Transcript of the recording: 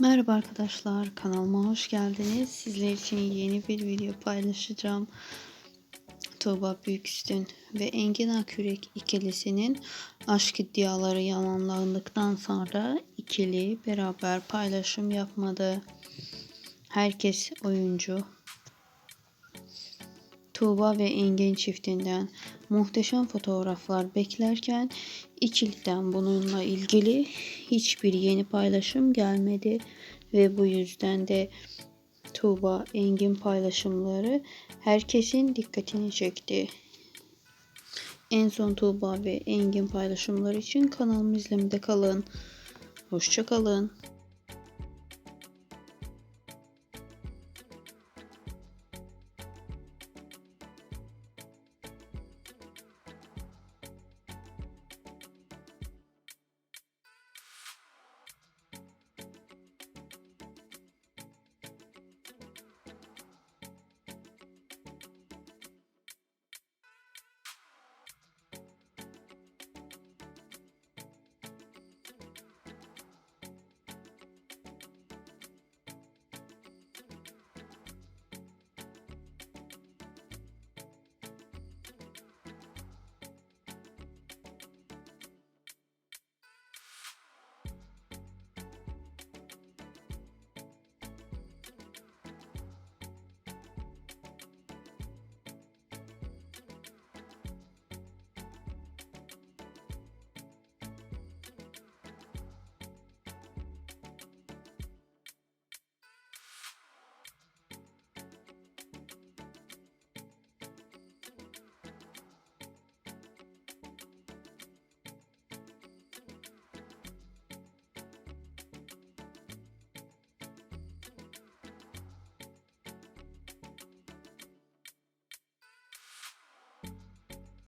Merhaba arkadaşlar kanalıma hoş geldiniz. Sizler için yeni bir video paylaşacağım. Tuğba Büyüküstün ve Engin Akürek ikilisinin aşk iddiaları yalanlandıktan sonra ikili beraber paylaşım yapmadı. Herkes oyuncu. Tuğba ve Engin çiftinden muhteşem fotoğraflar beklerken ikiliden bununla ilgili hiçbir yeni paylaşım gelmedi ve bu yüzden de Tuğba Engin paylaşımları herkesin dikkatini çekti. En son Tuğba ve Engin paylaşımları için kanalımı izlemede kalın. Hoşçakalın.